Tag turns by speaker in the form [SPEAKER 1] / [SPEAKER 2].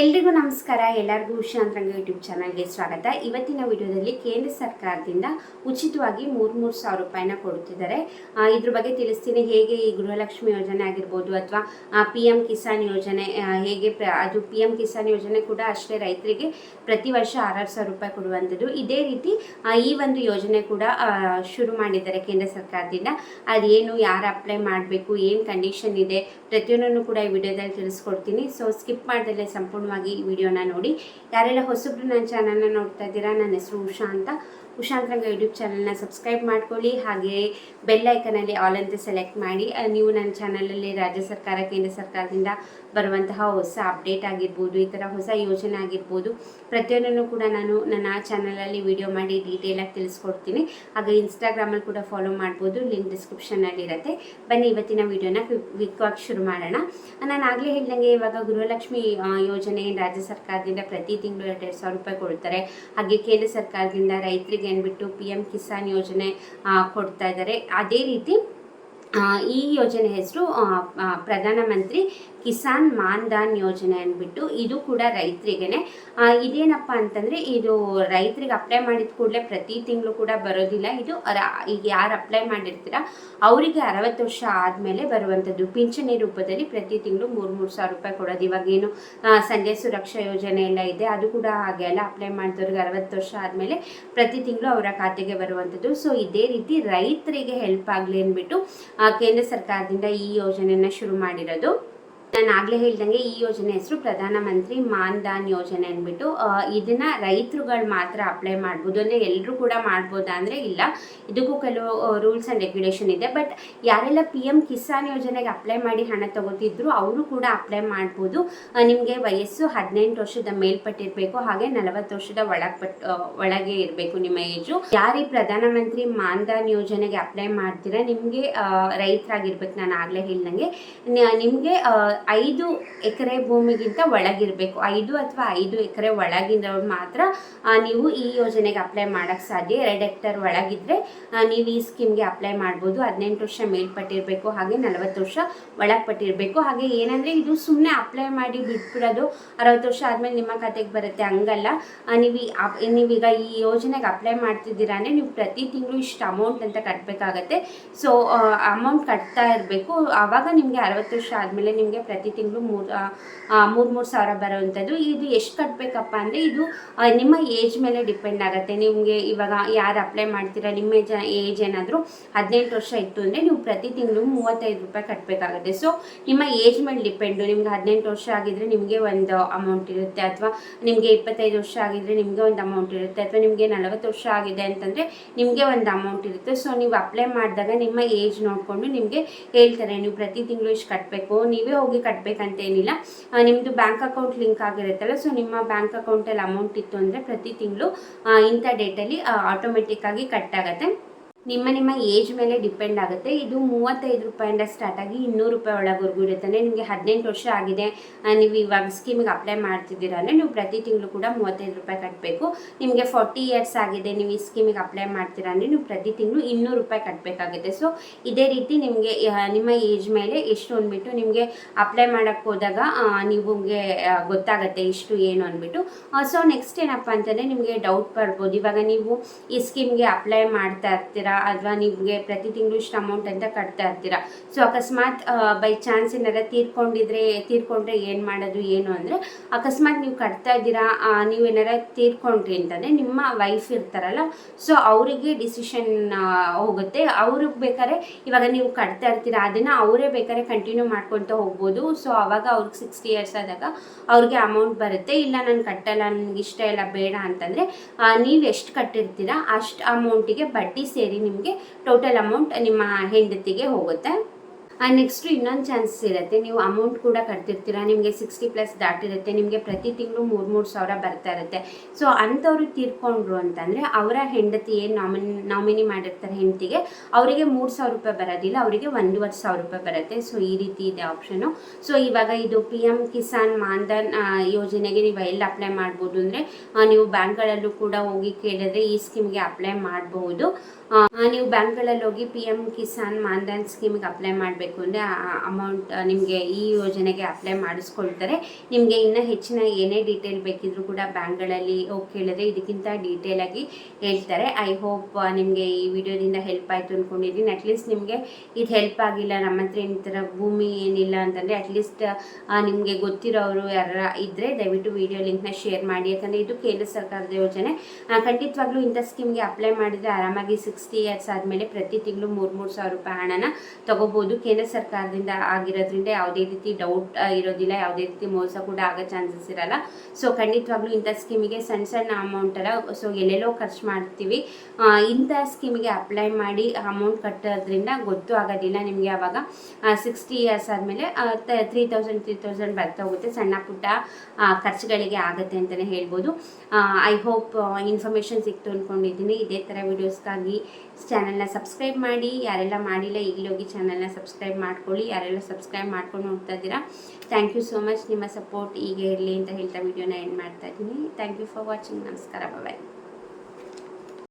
[SPEAKER 1] ಎಲ್ರಿಗೂ ನಮಸ್ಕಾರ. ಎಲ್ಲರಿಗೂ ಉಷಾಂತರಂಗ ಯೂಟ್ಯೂಬ್ ಚಾನಲ್ಗೆ ಸ್ವಾಗತ. ಇವತ್ತಿನ ವಿಡಿಯೋದಲ್ಲಿ ಕೇಂದ್ರ ಸರ್ಕಾರದಿಂದ ಉಚಿತವಾಗಿ ಮೂರು ಮೂರು ಸಾವಿರ ರೂಪಾಯಿನ ಕೊಡುತ್ತಿದ್ದಾರೆ. ಇದ್ರ ಬಗ್ಗೆ ತಿಳಿಸ್ತೀನಿ. ಹೇಗೆ ಈ ಗೃಹಲಕ್ಷ್ಮಿ ಯೋಜನೆ ಆಗಿರ್ಬೋದು ಅಥವಾ ಪಿ ಕಿಸಾನ್ ಯೋಜನೆ ಹೇಗೆ ಪ್ರ- ಅದು ಪಿ ಎಂ ಕಿಸಾನ್ ಯೋಜನೆ ಕೂಡ ಅಷ್ಟೇ ರೈತರಿಗೆ ಪ್ರತಿ ವರ್ಷ ಆರಾರು ಸಾವಿರ ರೂಪಾಯಿ ಕೊಡುವಂಥದ್ದು. ಇದೇ ರೀತಿ ಈ ಒಂದು ಯೋಜನೆ ಕೂಡ ಶುರು ಮಾಡಿದ್ದಾರೆ ಕೇಂದ್ರ ಸರ್ಕಾರದಿಂದ. ಅದೇನು, ಯಾರು ಅಪ್ಲೈ ಮಾಡಬೇಕು, ಏನು ಕಂಡೀಷನ್ ಇದೆ, ಪ್ರತಿಯೊಂದನ್ನು ಕೂಡ ಈ ವಿಡಿಯೋದಲ್ಲಿ ತಿಳಿಸ್ಕೊಡ್ತೀನಿ. ಸೊ ಸ್ಕಿಪ್ ಮಾಡ್ದಲ್ಲೇ ಸಂಪೂರ್ಣವಾಗಿ ಈ ವಿಡಿಯೋನ ನೋಡಿ. ಯಾರೆಲ್ಲ ಹೊಸಬ್ರು ನನ್ನ ಚಾನಲ್ನ ನೋಡ್ತಾ ಇದ್ದೀರಾ, ನನ್ನ ಹೆಸರು ಉಷಾ ಅಂತ. ಉಷಾಂತರಂಗ ಯೂಟ್ಯೂಬ್ ಚಾನಲ್ನ ಸಬ್ಸ್ಕ್ರೈಬ್ ಮಾಡ್ಕೊಳ್ಳಿ. ಹಾಗೆ ಬೆಲ್ ಐಕನಲ್ಲಿ ಆಲ್ ಅಂತ ಸೆಲೆಕ್ಟ್ ಮಾಡಿ. ನೀವು ನನ್ನ ಚಾನಲಲ್ಲಿ ರಾಜ್ಯ ಸರ್ಕಾರ, ಕೇಂದ್ರ ಸರ್ಕಾರದಿಂದ ಬರುವಂತಹ ಹೊಸ ಅಪ್ಡೇಟ್ ಆಗಿರ್ಬೋದು, ಈ ಥರ ಹೊಸ ಯೋಜನೆ ಆಗಿರ್ಬೋದು, ಪ್ರತಿಯೊಂದನ್ನು ಕೂಡ ನಾನು ನನ್ನ ಚಾನಲಲ್ಲಿ ವಿಡಿಯೋ ಮಾಡಿ ಡೀಟೇಲಾಗಿ ತಿಳಿಸ್ಕೊಡ್ತೀನಿ. ಹಾಗೆ ಇನ್ಸ್ಟಾಗ್ರಾಮಲ್ಲಿ ಕೂಡ ಫಾಲೋ ಮಾಡ್ಬೋದು ಲಿಂಕ್ ಡಿಸ್ಕ್ರಿಪ್ಷನಲ್ಲಿ ಇರುತ್ತೆ. ಬನ್ನಿ, ಇವತ್ತಿನ ವಿಡಿಯೋನ ಕ್ವಿಕ್ವಾಗಿ ಶುರು ಮಾಡೋಣ. ನಾನು ಆಗಲೇ ಹೇಳ್ದಂಗೆ ಇವಾಗ ಗೃಹಲಕ್ಷ್ಮಿ ಯೋಜನೆ ರಾಜ್ಯ ಸರ್ಕಾರದಿಂದ ಪ್ರತಿ ತಿಂಗಳು ಎರಡೆರಡು ಸಾವಿರ ರೂಪಾಯಿ ಕೊಡ್ತಾರೆ. ಹಾಗೆ ಕೇಂದ್ರ ಸರ್ಕಾರದಿಂದ ರೈತರಿಗೆ ಅಂದ್ಬಿಟ್ಟು ಪಿ ಎಂ ಕಿಸಾನ್ ಯೋಜನೆ ಕೊಡ್ತಾ ಇದ್ದಾರೆ ಅದೇ ರೀತಿ ಈ ಯೋಜನೆ ಹೆಸರು ಪ್ರಧಾನಮಂತ್ರಿ ಕಿಸಾನ್ ಮಾನ್ ಧನ್ ಯೋಜನೆ ಅಂದ್ಬಿಟ್ಟು ಇದು ಕೂಡ ರೈತರಿಗೇನೆ. ಇದೇನಪ್ಪ ಅಂತಂದರೆ ಇದು ರೈತರಿಗೆ ಅಪ್ಲೈ ಮಾಡಿದ ಕೂಡಲೇ ಪ್ರತಿ ತಿಂಗಳು ಕೂಡ ಬರೋದಿಲ್ಲ. ಇದು ಈಗ ಯಾರು ಅಪ್ಲೈ ಮಾಡಿರ್ತೀರ, ಅವರಿಗೆ ಅರವತ್ತು ವರ್ಷ ಆದಮೇಲೆ ಬರುವಂಥದ್ದು ಪಿಂಚಣಿ ರೂಪದಲ್ಲಿ ಪ್ರತಿ ತಿಂಗಳು ಮೂರು ಮೂರು ಸಾವಿರ ರೂಪಾಯಿ ಕೊಡೋದು. ಇವಾಗೇನು ಏನು ಸಂಜೆ ಸುರಕ್ಷಾ ಯೋಜನೆ ಎಲ್ಲ ಇದೆ, ಅದು ಕೂಡ ಹಾಗೆ ಅಲ್ಲ. ಅಪ್ಲೈ ಮಾಡಿದವ್ರಿಗೆ ಅರವತ್ತು ವರ್ಷ ಆದಮೇಲೆ ಪ್ರತಿ ತಿಂಗಳು ಅವರ ಖಾತೆಗೆ ಬರುವಂಥದ್ದು ಸೊ ಇದೇ ರೀತಿ ರೈತರಿಗೆ ಹೆಲ್ಪ್ ಆಗಲಿ ಅಂದ್ಬಿಟ್ಟು ಕೇಂದ್ರ ಸರ್ಕಾರದಿಂದ ಈ ಯೋಜನೆಯನ್ನು ಶುರು ಮಾಡಿರೋದು. ನಾನು ಆಗಲೇ ಹೇಳ್ದಂಗೆ ಈ ಯೋಜನೆ ಹೆಸರು ಪ್ರಧಾನಮಂತ್ರಿ ಮಾನ್ ಧನ್ ಯೋಜನೆ ಅಂದ್ಬಿಟ್ಟು ಇದನ್ನ ರೈತರುಗಳು ಮಾತ್ರ ಅಪ್ಲೈ ಮಾಡ್ಬೋದು. ಅಂದರೆ ಎಲ್ಲರೂ ಕೂಡ ಮಾಡ್ಬೋದಾ ಅಂದರೆ ಇಲ್ಲ. ಇದಕ್ಕೂ ಕೆಲವು ರೂಲ್ಸ್ ಆ್ಯಂಡ್ ರೆಗ್ಯುಲೇಷನ್ ಇದೆ. ಬಟ್ ಯಾರೆಲ್ಲ ಪಿ ಎಂ ಕಿಸಾನ್ ಯೋಜನೆಗೆ ಅಪ್ಲೈ ಮಾಡಿ ಹಣ ತಗೋತಿದ್ರು, ಅವರು ಕೂಡ ಅಪ್ಲೈ ಮಾಡ್ಬೋದು. ನಿಮಗೆ ವಯಸ್ಸು ಹದಿನೆಂಟು ವರ್ಷದ ಮೇಲ್ಪಟ್ಟಿರಬೇಕು, ಹಾಗೆ ನಲವತ್ತು ವರ್ಷದ ಒಳಪಟ್ ಒಳಗೆ ಇರಬೇಕು ನಿಮ್ಮ ಏಜು ಯಾರು ಪ್ರಧಾನಮಂತ್ರಿ ಮಾನ್ ಧನ್ ಯೋಜನೆಗೆ ಅಪ್ಲೈ ಮಾಡ್ತೀರಾ, ನಿಮಗೆ ರೈತರಾಗಿರ್ಬೇಕು. ನಾನು ಆಗಲೇ ಹೇಳ್ದಂಗೆ. ನಿಮಗೆ ಐದು ಎಕರೆ ಭೂಮಿಗಿಂತ ಒಳಗಿರಬೇಕು. ಐದು ಅಥವಾ ಐದು ಎಕರೆ ಒಳಗಿರೋರು ಮಾತ್ರ ನೀವು ಈ ಯೋಜನೆಗೆ ಅಪ್ಲೈ ಮಾಡೋಕ್ಕೆ ಸಾಧ್ಯ. ಎರಡು ಹೆಕ್ಟರ್ ಒಳಗಿದ್ರೆ ನೀವು ಈ ಸ್ಕೀಮ್ಗೆ ಅಪ್ಲೈ ಮಾಡ್ಬೋದು. ಹದಿನೆಂಟು ವರ್ಷ ಮೇಲ್ಪಟ್ಟಿರಬೇಕು, ಹಾಗೆ ನಲವತ್ತು ವರ್ಷ ಒಳಪಟ್ಟಿರಬೇಕು ಹಾಗೆ ಏನಂದರೆ ಇದು ಸುಮ್ಮನೆ ಅಪ್ಲೈ ಮಾಡಿ ಬಿಟ್ಬಿಡೋದು ಅರವತ್ತು ವರ್ಷ ಆದಮೇಲೆ ನಿಮ್ಮ ಖಾತೆಗೆ ಬರುತ್ತೆ, ಹಂಗಲ್ಲ. ನೀವು ಈ ನೀವೀಗ ಈ ಯೋಜನೆಗೆ ಅಪ್ಲೈ ಮಾಡ್ತಿದ್ದೀರಾ ಅಂದರೆ ನೀವು ಪ್ರತಿ ತಿಂಗಳು ಇಷ್ಟು ಅಮೌಂಟ್ ಅಂತ ಕಟ್ಟಬೇಕಾಗತ್ತೆ ಸೊ ಅಮೌಂಟ್ ಕಟ್ತಾ ಇರಬೇಕು. ಆವಾಗ ನಿಮಗೆ ಅರವತ್ತು ವರ್ಷ ಆದಮೇಲೆ ನಿಮಗೆ ಪ್ರತಿ ತಿಂಗಳು ಮೂರು ಮೂರು ಮೂರು ಸಾವಿರ ಬರೋವಂಥದ್ದು. ಇದು ಎಷ್ಟು ಕಟ್ಟಬೇಕಪ್ಪ ಅಂದರೆ ಇದು ನಿಮ್ಮ ಏಜ್ ಮೇಲೆ ಡಿಪೆಂಡ್ ಆಗುತ್ತೆ. ನಿಮಗೆ ಇವಾಗ ಯಾರು ಅಪ್ಲೈ ಮಾಡ್ತೀರಾ, ನಿಮ್ಮ ಏಜ್ ಏಜ್ ಏನಾದರೂ ಹದಿನೆಂಟು ವರ್ಷ ಇತ್ತು ಅಂದರೆ ನೀವು ಪ್ರತಿ ತಿಂಗಳು ಮೂವತ್ತೈದು ರೂಪಾಯಿ ಕಟ್ಟಬೇಕಾಗುತ್ತೆ ಸೊ ನಿಮ್ಮ ಏಜ್ ಮೇಲೆ ಡಿಪೆಂಡು ನಿಮ್ಗೆ ಹದಿನೆಂಟು ವರ್ಷ ಆಗಿದ್ರೆ ನಿಮಗೆ ಒಂದು ಅಮೌಂಟ್ ಇರುತ್ತೆ, ಅಥವಾ ನಿಮಗೆ ಇಪ್ಪತ್ತೈದು ವರ್ಷ ಆಗಿದ್ರೆ ನಿಮಗೆ ಒಂದು ಅಮೌಂಟ್ ಇರುತ್ತೆ, ಅಥವಾ ನಿಮಗೆ ನಲವತ್ತು ವರ್ಷ ಆಗಿದೆ ಅಂತಂದರೆ ನಿಮಗೆ ಒಂದು ಅಮೌಂಟ್ ಇರುತ್ತೆ. ಸೊ ನೀವು ಅಪ್ಲೈ ಮಾಡಿದಾಗ ನಿಮ್ಮ ಏಜ್ ನೋಡಿಕೊಂಡು ನಿಮಗೆ ಹೇಳ್ತಾರೆ, ನೀವು ಪ್ರತಿ ತಿಂಗಳು ಇಷ್ಟು ಕಟ್ಟಬೇಕು ನೀವೇ ಹೋಗಿ ಕಟ್ಟಬೇಕಂತೇನಿಲ್ಲ ನಿಮ್ಮದು ಬ್ಯಾಂಕ್ ಅಕೌಂಟ್ ಲಿಂಕ್ ಆಗಿರುತ್ತಲ್ಲ ಸೊ ನಿಮ್ಮ ಬ್ಯಾಂಕ್ ಅಕೌಂಟಲ್ಲಿ ಅಮೌಂಟ್ ಇತ್ತು ಅಂದರೆ ಪ್ರತಿ ತಿಂಗಳು ಇಂಥ ಡೇಟಲ್ಲಿ ಆಟೋಮೆಟಿಕ್ಕಾಗಿ ಕಟ್ ಆಗುತ್ತೆ. ನಿಮ್ಮ ನಿಮ್ಮ ಏಜ್ ಮೇಲೆ ಡಿಪೆಂಡ್ ಆಗುತ್ತೆ. ಇದು ಮೂವತ್ತೈದು ರೂಪಾಯಿಂದ ಸ್ಟಾರ್ಟ್ ಆಗಿ ಇನ್ನೂರು ರೂಪಾಯಿ ಒಳಗವರೆಗೂ ಇರುತ್ತೆ. ನಿಮಗೆ ಹದಿನೆಂಟು ವರ್ಷ ಆಗಿದೆ. ನೀವು ಇವಾಗ ಸ್ಕೀಮಿಗೆ ಅಪ್ಲೈ ಮಾಡ್ತಿದ್ದೀರಾ ಅಂದರೆ ನೀವು ಪ್ರತಿ ತಿಂಗಳು ಕೂಡ ಮೂವತ್ತೈದು ರೂಪಾಯಿ ಕಟ್ಟಬೇಕು ನಿಮಗೆ ಫಾರ್ಟಿ ಇಯರ್ಸ್ ಆಗಿದೆ, ನೀವು ಈ ಸ್ಕೀಮಿಗೆ ಅಪ್ಲೈ ಮಾಡ್ತೀರಾ ಅಂದರೆ ನೀವು ಪ್ರತಿ ತಿಂಗಳು ಇನ್ನೂರು ರೂಪಾಯಿ ಕಟ್ಟಬೇಕಾಗುತ್ತೆ ಸೊ ಇದೇ ರೀತಿ ನಿಮಗೆ ನಿಮ್ಮ ಏಜ್ ಮೇಲೆ ಎಷ್ಟು ಅಂದ್ಬಿಟ್ಟು ನಿಮಗೆ ಅಪ್ಲೈ ಮಾಡೋಕ್ಕೆ ಹೋದಾಗ ನಿಮಗೆ ಗೊತ್ತಾಗುತ್ತೆ ಇಷ್ಟು ಏನು ಅಂದ್ಬಿಟ್ಟು. ಸೊ ನೆಕ್ಸ್ಟ್ ಏನಪ್ಪ ಅಂತಂದರೆ ನಿಮಗೆ ಡೌಟ್ ಬರ್ಬೋದು. ಇವಾಗ ನೀವು ಈ ಸ್ಕೀಮ್ಗೆ ಅಪ್ಲೈ ಮಾಡ್ತಾ ಇರ್ತೀರಾ ಅಥವಾ ನಿಮಗೆ ಪ್ರತಿ ತಿಂಗಳು ಇಷ್ಟು ಅಮೌಂಟ್ ಅಂತ ಕಟ್ತಾ ಇರ್ತೀರಾ? ಸೊ ಅಕಸ್ಮಾತ್ ಬೈ ಚಾನ್ಸ್ ಏನಾರ ತೀರ್ಕೊಂಡಿದ್ರೆ, ತೀರ್ಕೊಂಡ್ರೆ ಏನು ಮಾಡೋದು, ಏನು ಅಂದರೆ, ಅಕಸ್ಮಾತ್ ನೀವು ಕಟ್ತಾ ಇದ್ದೀರಾ ನೀವು ಏನಾರ ತೀರ್ಕೊಂಡ್ರಿ ಅಂತಂದರೆ ನಿಮ್ಮ ವೈಫ್ ಇರ್ತಾರಲ್ಲ ಸೊ ಅವರಿಗೆ ಡಿಸಿಷನ್ ಹೋಗುತ್ತೆ. ಅವ್ರಿಗೆ ಬೇಕಾದ್ರೆ ಇವಾಗ ನೀವು ಕಟ್ತಾ ಇರ್ತೀರಾ, ಅದನ್ನು ಅವರೇ ಬೇಕಾದ್ರೆ ಕಂಟಿನ್ಯೂ ಮಾಡ್ಕೊತ ಹೋಗ್ಬೋದು. ಸೊ ಅವಾಗ ಅವ್ರಿಗೆ ಸಿಕ್ಸ್ಟಿ ಇಯರ್ಸ್ ಆದಾಗ ಅವ್ರಿಗೆ ಅಮೌಂಟ್ ಬರುತ್ತೆ. ಇಲ್ಲ, ನಾನು ಕಟ್ಟಲ್ಲ, ನನಗೆ ಇಷ್ಟ ಇಲ್ಲ, ಬೇಡ ಅಂತಂದರೆ ನೀವು ಎಷ್ಟು ಕಟ್ಟಿರ್ತೀರಾ, ಅಷ್ಟು ಅಮೌಂಟಿಗೆ ಬಡ್ಡಿ ಸೇರಿ ನಿಮಗೆ ಟೋಟಲ್ ಅಮೌಂಟ್ ನಿಮ್ಮ ಹೆಂಡತಿಗೆ ಹೋಗುತ್ತೆ. ನೆಕ್ಸ್ಟು ಇನ್ನೊಂದು ಚಾನ್ಸಸ್ ಇರುತ್ತೆ. ನೀವು ಅಮೌಂಟ್ ಕೂಡ ಕಟ್ತಿರ್ತೀರ, ನಿಮಗೆ ಸಿಕ್ಸ್ಟಿ ಪ್ಲಸ್ ದಾಟಿರುತ್ತೆ, ನಿಮಗೆ ಪ್ರತಿ ತಿಂಗಳು ಮೂರು ಮೂರು ಸಾವಿರ ಬರ್ತಾ ಇರುತ್ತೆ. ಸೊ ಅಂಥವ್ರು ತೀರ್ಕೊಂಡ್ರು ಅಂತಂದರೆ ಅವರ ಹೆಂಡತಿ ಏನು ನಾಮಿನಿ ನಾಮಿನಿ ಮಾಡಿರ್ತಾರೆ ಹೆಂಡತಿಗೆ, ಅವರಿಗೆ ಮೂರು ಸಾವಿರ ರೂಪಾಯಿ ಬರೋದಿಲ್ಲ, ಅವರಿಗೆ ಒಂದೂವರೆ ಸಾವಿರ ರೂಪಾಯಿ ಬರುತ್ತೆ. ಸೊ ಈ ರೀತಿ ಇದೆ ಆಪ್ಷನು ಸೊ ಇವಾಗ ಇದು ಪಿ ಎಂ ಕಿಸಾನ್ ಮಾನ್ಧನ್ ಯೋಜನೆಗೆ ನೀವು ಎಲ್ಲಿ ಅಪ್ಲೈ ಮಾಡ್ಬೋದು ಅಂದರೆ ನೀವು ಬ್ಯಾಂಕ್ಗಳಲ್ಲೂ ಕೂಡ ಹೋಗಿ ಕೇಳಿದ್ರೆ ಈ ಸ್ಕೀಮ್ಗೆ ಅಪ್ಲೈ ಮಾಡಬಹುದು ನೀವು ಬ್ಯಾಂಕ್ಗಳಲ್ಲಿ ಹೋಗಿ ಪಿ ಎಂ ಕಿಸಾನ್ ಮಾನ್ಧನ್ ಸ್ಕೀಮಿಗೆ ಅಪ್ಲೈ ಮಾಡಬೇಕು ಅಂದರೆ ಅಮೌಂಟ್ ನಿಮಗೆ ಈ ಯೋಜನೆಗೆ ಅಪ್ಲೈ ಮಾಡಿಸ್ಕೊಳ್ತಾರೆ. ನಿಮಗೆ ಇನ್ನೂ ಹೆಚ್ಚಿನ ಏನೇ ಡೀಟೇಲ್ ಬೇಕಿದ್ರೂ ಕೂಡ ಬ್ಯಾಂಕ್ಗಳಲ್ಲಿ ಹೋಗಿ ಕೇಳಿದ್ರೆ ಇದಕ್ಕಿಂತ ಡೀಟೇಲಾಗಿ ಹೇಳ್ತಾರೆ. ಐ ಹೋಪ್ ನಿಮಗೆ ಈ ವಿಡಿಯೋದಿಂದ ಹೆಲ್ಪ್ ಆಯಿತು ಅಂದ್ಕೊಂಡಿದ್ದೀನಿ ಅಟ್ಲೀಸ್ಟ್ ನಿಮಗೆ ಇದು ಹೆಲ್ಪ್ ಆಗಿಲ್ಲ, ನಮ್ಮ ಹತ್ರ ಈ ಥರ ಭೂಮಿ ಏನಿಲ್ಲ ಅಂತಂದರೆ ಅಟ್ಲೀಸ್ಟ್ ನಿಮಗೆ ಗೊತ್ತಿರೋರು ಯಾರ ಇದ್ದರೆ ದಯವಿಟ್ಟು ವಿಡಿಯೋ ಲಿಂಕ್ನ ಶೇರ್ ಮಾಡಿ. ಯಾಕಂದರೆ ಇದು ಕೇಂದ್ರ ಸರ್ಕಾರದ ಯೋಜನೆ. ಖಂಡಿತವಾಗ್ಲೂ ಇಂಥ ಸ್ಕೀಮ್ಗೆ ಅಪ್ಲೈ ಮಾಡಿದರೆ ಆರಾಮಾಗಿ ಸಿಕ್ಸ್ಟಿ ಇಯರ್ಸ್ ಆದಮೇಲೆ ಪ್ರತಿ ತಿಂಗಳು ಮೂರು ಮೂರು ಸಾವಿರ ರೂಪಾಯಿ ಹಣನ ತಗೋಬೋದು. ಕೇಂದ್ರ ಸರ್ಕಾರದಿಂದ ಆಗಿರೋದ್ರಿಂದ ಯಾವುದೇ ರೀತಿ ಡೌಟ್ ಇರೋದಿಲ್ಲ. ಯಾವುದೇ ರೀತಿ ಮೋಸ ಕೂಡ ಆಗೋ ಚಾನ್ಸಸ್ ಇರಲ್ಲ. ಸೊ ಖಂಡಿತವಾಗ್ಲೂ ಇಂಥ ಸ್ಕೀಮಿಗೆ ಸಣ್ಣ ಸಣ್ಣ ಅಮೌಂಟ್ ಅಲ್ಲ. ಸೊ ಎಲ್ಲೆಲ್ಲೋ ಖರ್ಚು ಮಾಡ್ತೀವಿ. ಇಂಥ ಸ್ಕೀಮಿಗೆ ಅಪ್ಲೈ ಮಾಡಿ ಅಮೌಂಟ್ ಕಟ್ಟೋದ್ರಿಂದ ಗೊತ್ತು ಆಗೋದಿಲ್ಲ ನಿಮಗೆ ಆವಾಗ ಸಿಕ್ಸ್ಟಿ ಇಯರ್ಸ್ ಆದಮೇಲೆ ತ್ರೀ ತೌಸಂಡ್ ತ್ರೀ ತೌಸಂಡ್ ಬರ್ತಾ ಹೋಗುತ್ತೆ. ಸಣ್ಣ ಪುಟ್ಟ ಖರ್ಚುಗಳಿಗೆ ಆಗುತ್ತೆ ಅಂತಲೇ ಹೇಳ್ಬೋದು. ಐ ಹೋಪ್ ಇನ್ಫಾರ್ಮೇಷನ್ ಸಿಕ್ತು ಅಂದ್ಕೊಂಡಿದ್ದೀನಿ ಇದೇ ಥರ ವೀಡಿಯೋಸ್ಗಾಗಿ ಚಾನಲ್ನ ಸಬ್ಸ್ಕ್ರೈಬ್ ಮಾಡಿ, ಯಾರೆಲ್ಲ ಮಾಡಿಲ್ಲ, ಈಗಲೇ ಹೋಗಿ ಚಾನಲ್ನ ಸಬ್ಸ್ಕ್ರೈಬ್ ಮಾಡ್ಕೊಳ್ಳಿ, ಯಾರೆಲ್ಲ ಸಬ್ಸ್ಕ್ರೈಬ್ ಮಾಡ್ಕೊಂಡು ನೋಡ್ತಾ ಇದ್ದೀರಾ ಥ್ಯಾಂಕ್ ಯು ಸೋ ಮಚ್ ನಿಮ್ಮ ಸಪೋರ್ಟ್ ಹೀಗೆ ಇರಲಿ ಅಂತ ಹೇಳ್ತಾ ವಿಡಿಯೋನ ಎಂಡ್ ಮಾಡ್ತಾ ಇದ್ದೀನಿ. ಥ್ಯಾಂಕ್ ಯು ಫಾರ್ ವಾಚಿಂಗ್ ನಮಸ್ಕಾರ. ಬಾಯ್